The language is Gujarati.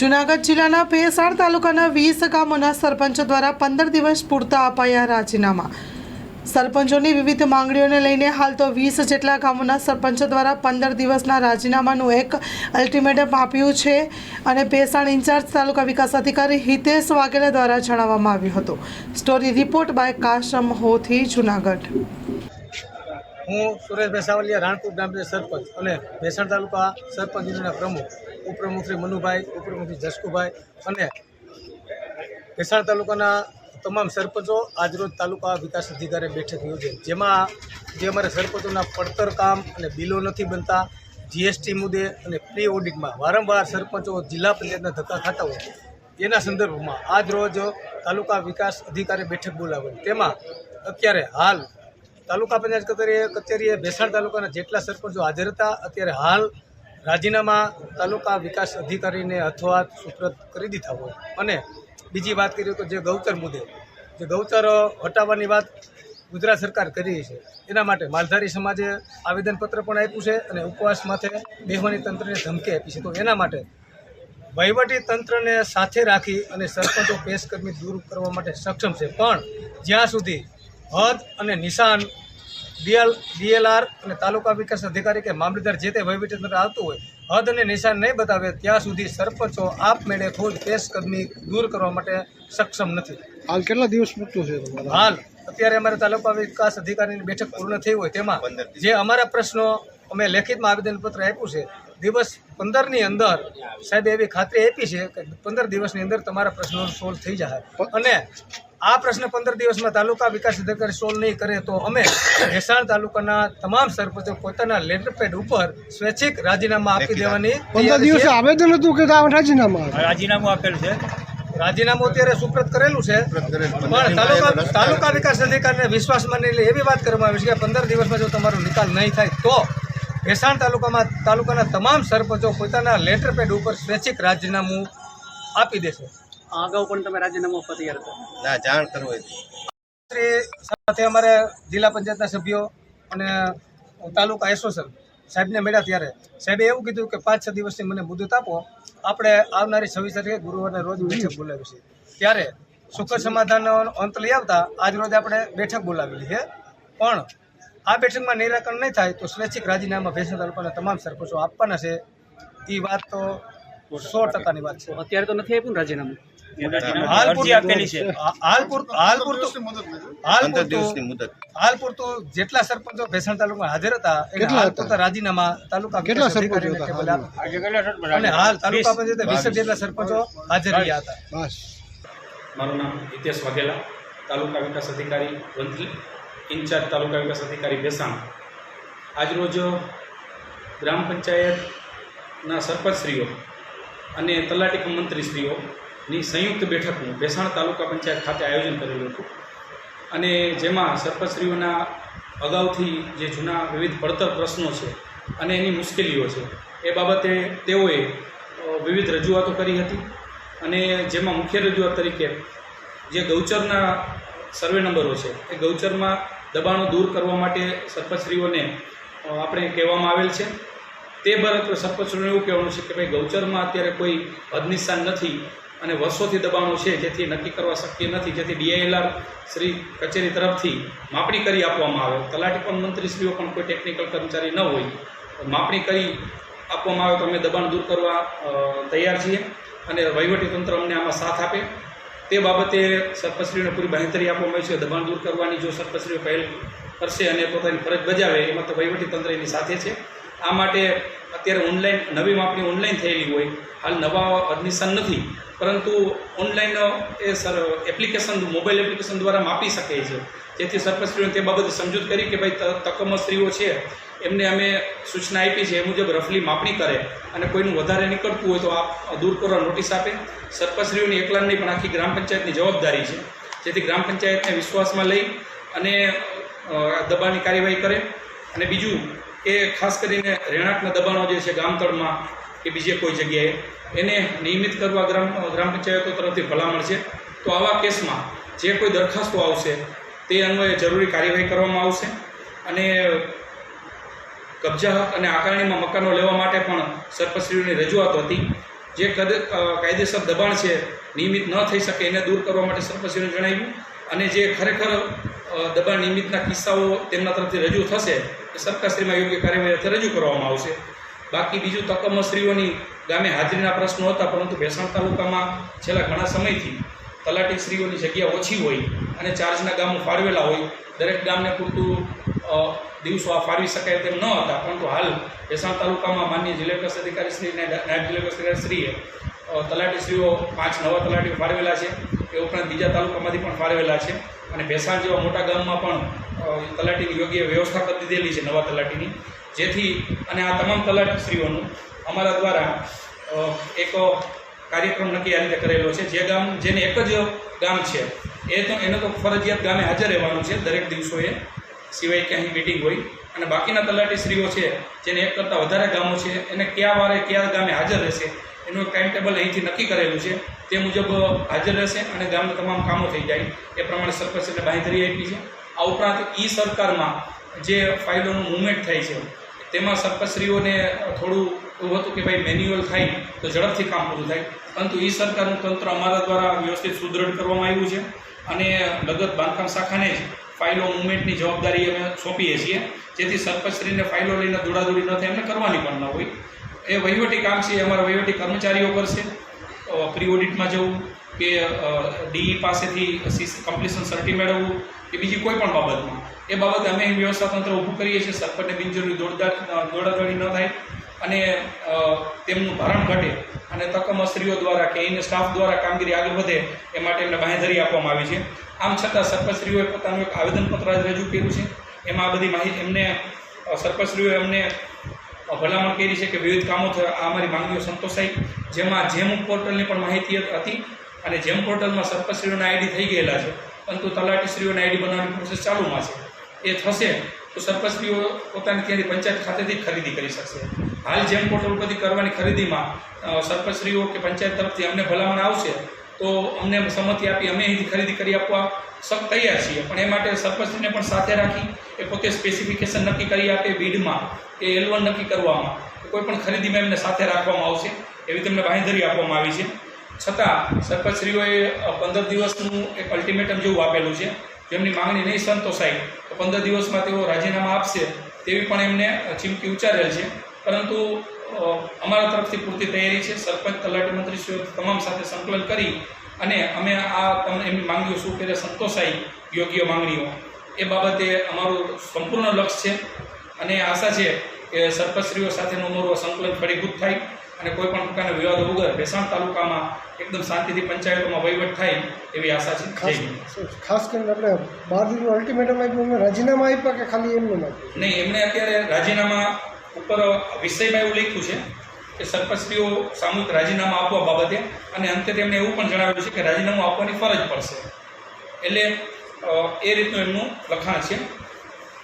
જુનાગઢ જિલ્લાના ભેસાણ તાલુકાના વીસ ગામોના સરપંચો દ્વારા પંદર દિવસ પૂરતા અપાયા રાજીનામા. સરપંચોની વિવિધ માંગણીઓને લઈને હાલ તો વીસ જેટલા ગામોના સરપંચો દ્વારા પંદર દિવસના રાજીનામાનું એક અલ્ટિમેટમ આપ્યું છે અને ભેસાણ ઇન્ચાર્જ તાલુકા વિકાસ અધિકારી હિતેશ વાઘેલા દ્વારા જણાવવામાં આવ્યું હતું. Story report by Kasam Hothi Junagadh. હું સુરેશ ભેસાવલિયા રાણપુર ગામના સરપંચ અને ભેસાણ તાલુકા સરપંચ પ્રમુખ. ઉપપ્રમુખ મનુભાઈ ઉપપ્રમુખ શ્રી જસકુભાઈ અને ભેસાણ તાલુકાના તમામ સરપંચો આજરોજ તાલુકા વિકાસ અધિકારી બેઠક યોજે. જેમાં જે અમારા સરપંચોના પડતર કામ અને બિલો નથી બનતા જીએસટી મુદ્દે અને પ્રી ઓડિટમાં વારંવાર સરપંચો જિલ્લા પંચાયતના ધક્કા ખાતા હોય, એના સંદર્ભમાં આજરોજ તાલુકા વિકાસ અધિકારી બેઠક બોલાવી તેમાં અત્યારે હાલ તાલુકા પંચાયત કચેરીએ કચેરીએ ભેસાણ તાલુકાના જેટલા સરપંચો હાજર હતા, અત્યારે હાલ રાજીનામા તાલુકા વિકાસ અધિકારીને અથવા સુપ્રત કરી દીધા હોય. અને બીજી વાત કરીએ તો જે ગૌચર મુદ્દે, જે ગૌચર હટાવવાની વાત ગુજરાત સરકાર કરી છે, એના માટે માલધારી સમાજે આવેદનપત્ર પણ આપ્યું છે અને ઉપવાસ માથે બેહવાની તંત્રને ધમકી આપી છે. તો એના માટે વહીવટી તંત્રને સાથે રાખી અને સરપંચો પેશકર્મી દૂર કરવા માટે સક્ષમ છે. પણ જ્યાં સુધી હદ અને નિશાન ડીએલ ડીએલઆર અને તાલુકા વિકાસ અધિકારી કે મામલતદાર જે તે વહીવટીતંત્ર આવતું હોય હદ અને નિશાન નહીં બતાવે ત્યાં સુધી સરપંચો આપમેળે ખુદ પેશકદમી દૂર કરવા માટે સક્ષમ નથી. હાલ કેટલા દિવસ પૂરતું છે હાલ અત્યારે અમારે તાલુકા વિકાસ અધિકારીની બેઠક પૂર્ણ થઈ હોય તેમાં જે અમારા પ્રશ્નો અમે લેખિતમાં આવેદનપત્ર આપ્યું છે દિવસ પંદરની અંદર સાહેબ એવી ખાતરી આપી છે કે પંદર દિવસની અંદર તમારા પ્રશ્નો સોલ્વ થઈ જાય અને આ પ્રશ્ન પંદર દિવસમાં તાલુકા વિકાસ અધિકારી સોલ્વ નહીં કરે તો અમે ભેસાણ તાલુકાના તમામ સરપંચો પોતાના લેટર પેડ ઉપર સ્વૈચ્છિક રાજીનામા આપી દેવાની પંદર દિવસે આવેદન હતું કે રાજીનામા રાજીનામું આપેલ છે. રાજીનામું અત્યારે સુપ્રત કરેલું છે. પણ તાલુકા તાલુકા વિકાસ અધિકારીને વિશ્વાસમાં નહીં લે એવી વાત કરવામાં આવી છે કે પંદર દિવસમાં જો તમારો નિકાલ નહીં થાય તો ભેસાણ તાલુકામાં તાલુકાના તમામ સરપંચો પોતાના લેટરપેડ ઉપર સ્વૈચ્છિક રાજીનામું આપી દેશે. અગાઉ પણ તમે રાજીનામું આપવા તૈયાર હતા? ના જાણ કરવું હતી. સાથે અમારે જિલ્લા પંચાયતના સભ્યો અને તાલુકા એસોસિએશન સાહેબને મળ્યા ત્યારે સાહેબે એવું કીધું કે પાંચ છ દિવસની મને મુદત આપો. આપણે આવનારી છવ્વીસ તારીખે ગુરુવારના રોજ બેઠક બોલાવી છે. ત્યારે સુખ સમાધાનનો અંત લઈ આવતા આજ રોજ આપણે બેઠક બોલાવેલી છે. પણ આ બેઠકમાં નિરાકરણ નહીં થાય તો સ્વૈચ્છિક રાજીનામા ભેસા તાલુકાના તમામ સરપંચો આપવાના છે. એ વાત તો સો ટકાની વાત છે. અત્યારે તો નથી આપ્યું રાજીનામું? હાલ આપેલી છે. હાલ પૂરતું હાલ પૂરતું હાલ પંદર દિવસની પૂરતું મુદત હાલ પૂરતું જેટલા સરપંચો ભેસાણ તાલુકામાં હાજર હતા હાલ હતા? રાજીનામા તાલુકા કેટલા સરપંચો અધિકારીને હતા? ટેબલ આપ્યા. અને હાલ તાલુકા પંચાયતે વીસ જેટલા સરપંચો હાજર રહ્યા હતા. મારું નામ હિતેશ વાઘેલા તાલુકા વિકાસ અધિકારી વંથલી ઇન્ચાર્જ તાલુકા વિકાસ અધિકારી ભેસાણ. આજરોજ ગ્રામ પંચાયતના સરપંચશ્રીઓ અને તલાટી કમ મંત્રીશ્રીઓની સંયુક્ત બેઠકનું ભેસાણ તાલુકા પંચાયત ખાતે આયોજન કરેલું હતું. અને જેમાં સરપંચશ્રીઓના અગાઉથી જે જૂના વિવિધ પડતર પ્રશ્નો છે અને એની મુશ્કેલીઓ છે, એ બાબતે તેઓએ વિવિધ રજૂઆતો કરી હતી. અને જેમાં મુખ્ય રજૂઆત તરીકે જે ગૌચરના સર્વે નંબરો છે, એ ગૌચરમાં દબાણો દૂર કરવા માટે સરપંચશ્રીઓને આપણે કહેવામાં આવેલ છે. તે બરાબર સરપંચોને એવું કહેવાનું છે કે ભાઈ ગૌચરમાં અત્યારે કોઈ હદનિશાન નથી. અને વર્ષોથી દબાણો છે, જેથી નક્કી કરવા શક્ય નથી, જેથી ડીઆઈએલઆર શ્રી કચેરી તરફથી માપણી કરી આપવામાં આવે. તલાટી પણ મંત્રીશ્રીઓ પણ કોઈ ટેકનિકલ કર્મચારી ન હોય. માપણી કરી આપવામાં આવે તો અમે દબાણ દૂર કરવા તૈયાર છીએ અને વહીવટી તંત્ર અમને આમાં સાથ આપે. તે બાબતે સરપંચશ્રીને પૂરી બાંહેધરી આપવામાં આવી છે. દબાણ દૂર કરવાની જો સરપંચશ્રીઓ પહેલ કરશે અને પોતાની ફરજ બજાવે, એમાં તો વહીવટી તંત્ર એની સાથે છે. આ માટે અત્યારે ઓનલાઈન નવી માપણી ઓનલાઈન થયેલી હોય. હાલ નવા અડમિશન નથી. પરંતુ ઓનલાઈન એ સર એપ્લિકેશન મોબાઈલ એપ્લિકેશન દ્વારા માપી શકે છે. જેથી સરપંચશ્રીઓને તે બાબતે સમજૂત કરી કે ભાઈ ત- તકમર સ્ત્રીઓ છે, એમને અમે સૂચના આપી છે, એ મુજબ રફલી માપણી કરે અને કોઈનું વધારે નીકળતું હોય તો આ દૂર કરવા નોટિસ આપે. સરપંચશ્રીઓની નહીં, પણ આખી ગ્રામ પંચાયતની જવાબદારી છે. જેથી ગ્રામ પંચાયતને વિશ્વાસમાં લઈ અને દબાણની કાર્યવાહી કરે. અને બીજું કે ખાસ કરીને રહેણાંકના દબાણો જે છે ગામતળમાં કે બીજે કોઈ જગ્યાએ એને નિયમિત કરવા ગ્રામ ગ્રામ પંચાયતો તરફથી ભલામણ છે. તો આવા કેસમાં જે કોઈ દરખાસ્તો આવશે, તે અન્વયે જરૂરી કાર્યવાહી કરવામાં આવશે અને કબજા અને આકારણીમાં મકાનો લેવા માટે પણ સરપંચશ્રીઓની રજૂઆત હતી. જે કદ કાયદેસર દબાણ છે, નિયમિત ન થઈ શકે એને દૂર કરવા માટે સરપંચશ્રીઓને જણાવ્યું અને જે ખરેખર દબાણ નિયમિતના કિસ્સાઓ તેમના તરફથી રજૂ થશે, એ સરકારશ્રીમાં યોગ્ય કાર્યવાહી રજૂ કરવામાં આવશે. બાકી બીજું તકમશ્રીઓની ગામે હાજરીના પ્રશ્નો હતા પરંતુ ભેસાણ તાલુકામાં છેલ્લા ઘણા સમયથી તલાટીશ્રીઓની જગ્યા ઓછી હોય અને ચાર્જના ગામો ફાળવેલા હોય દરેક ગામને પૂરતું દિવસો આ ફાળવી શકાય તેમ ન હતા પરંતુ હાલ ભેસાણ તાલુકામાં માન્ય જિલ્લા વિકાસ અધિકારી શ્રી અને નાયબ જિલ્લા વિકાસ અધિકારી શ્રીએ અ, તલાટીશ્રીઓ પાંચ નવા તલાટીઓ ફાળવેલા છે એ ઉપરાંત બીજા તાલુકામાંથી પણ ફાળવેલા છે અને ભેસાણ જેવા મોટા ગામમાં પણ તલાટીની યોગ્ય વ્યવસ્થા કરી દીધેલી છે નવા તલાટીની. જેથી અને આ તમામ તલાટીશ્રીઓનું અમારા દ્વારા એક કાર્યક્રમ નક્કી આ રીતે કરેલો છે. જે ગામ, જેને એક જ ગામ છે, એ તો, એને તો ફરજિયાત ગામે હાજર રહેવાનું છે. દરેક દિવસોએ સિવાય ક્યાંય મિટિંગ હોય. અને બાકીના તલાટીશ્રીઓ છે, જેને એક કરતાં વધારે ગામો છે, એને કયા વારે કયા ગામે હાજર રહેશે, એનું ટાઈમ ટેબલ અહીંથી નક્કી કરેલું છે. તે મુજબ હાજર રહેશે અને ગામના તમામ કામો થઈ જાય. એ પ્રમાણે સરકાર એટલે બાંધરી આપી છે. આ ઉપરાંત ઈ સરકારમાં જે ફાઇલોનું મુવમેન્ટ થાય છે, તેમાં સરપંચશ્રીઓને થોડું એવું હતું કે ભાઈ મેન્યુઅલ થાય તો ઝડપથી કામ પૂરું થાય. પરંતુ એ સરકારનું તંત્ર અમારા દ્વારા વ્યવસ્થિત સુદૃઢ કરવામાં આવ્યું છે અને લગત બાંધકામ શાખાને જ ફાઇલો મુવમેન્ટની જવાબદારી અમે સોંપીએ છીએ. જેથી સરપંચશ્રીને ફાઇલો લઈને દોડાદોડી ન થાય, એમને કરવાની પણ ન હોય. એ વહીવટી કામ છે અમારા વહીવટી કર્મચારીઓ કરશે પ્રી ઓડિટમાં જવું કે ડીઈ પાસેથી કમ્પ્લીશન સર્ટી મેળવવું કે બીજી કોઈ પણ બાબતમાં. એ બાબતે અમે અહીં વ્યવસ્થા તંત્ર ઊભું કરીએ છીએ. સરપંચને બિનજરૂરી દોડદાડ દોડાદોડી ન થાય અને તેમનું ભારણ ઘટે અને તકમસ્ત્રીઓ દ્વારા કે એને સ્ટાફ દ્વારા કામગીરી આગળ વધે એ માટે એમને બાંહેધરી આપવામાં આવી છે. આમ છતાં સરપંચશ્રીઓએ પોતાનું એક આવેદનપત્ર આજે રજૂ કર્યું છે. એમાં આ બધી માહિતી એમને સરપંચશ્રીઓએ એમને ભલામણ કરી છે કે વિવિધ કામો આ અમારી માંગણીઓ સંતોષાઈ જેમાં જેમ પોર્ટલની પણ માહિતી હતી અને જેમ પોર્ટલમાં સરપંચશ્રીઓના આઈડી થઈ ગયેલા છે, પરંતુ તલાટીશ્રીઓના આઈડી બનાવવાની પ્રોસેસ ચાલુમાં છે. એ થશે તો સરપંચશ્રીઓ પોતાની ત્યાંથી પંચાયત ખાતેથી ખરીદી કરી શકશે. હાલ જેમ પોર્ટલ ઉપરથી કરવાની ખરીદીમાં સરપંચશ્રીઓ કે પંચાયત તરફથી અમને ભલામણ આવશે, તો અમને સંમતિ આપી અમે અહીંથી ખરીદી કરી આપવા સખ્ત તૈયાર છીએ. પણ એ માટે સરપંચને પણ સાથે રાખી, એ પોતે સ્પેસિફિકેશન નક્કી કરી આપે બીડમાં, કે એલવન નક્કી કરવામાં. કોઈ પણ ખરીદીમાં એમને સાથે રાખવામાં આવશે. એવી તેમને બાંહેધરી આપવામાં આવી છે. છતાં સરપંચશ્રીઓએ પંદર દિવસનું એક અલ્ટિમેટમ જેવું આપેલું છે. જેમની માંગણી નહીં સંતોષાય, તો પંદર દિવસમાં તેઓ રાજીનામા આપશે તેવી પણ એમને ચીમકી ઉચ્ચારેલ છે. પરંતુ અમારા તરફથી પૂરતી તૈયારી છે. સરપંચ, તલાટી મંત્રીશ્રીઓ તમામ સાથે સંકલન કરી અને અમે આ તમને એમની માંગણીઓ શું કરે સંતોષાય યોગ્ય માંગણીઓ. એ બાબતે અમારું સંપૂર્ણ લક્ષ્ય છે અને આશા છે કે સરપંચશ્રીઓ સાથેનું અમારું સંકલન ફળીભૂત થાય. અને કોઈ પણ પ્રકારના વિવાદો વગર ભેસાણ તાલુકામાં એકદમ શાંતિથી પંચાયતોમાં વહીવટ થાય એવી આશા છે. ખાસ કરીને આપણે દિનનું અલ્ટિમેટમ આપ્યું રાજીનામા આપ્યા કે ખાલી એમને નહીં એમને અત્યારે રાજીનામા ઉપર વિષયમાં એવું લખ્યું છે કે સરપંચશ્રીઓ સામૂહિક રાજીનામા આપવા બાબતે અને અંતે તેમણે એવું પણ જણાવ્યું છે કે રાજીનામું આપવાની ફરજ પડશે. એટલે એ રીતનું એમનું લખાણ છે.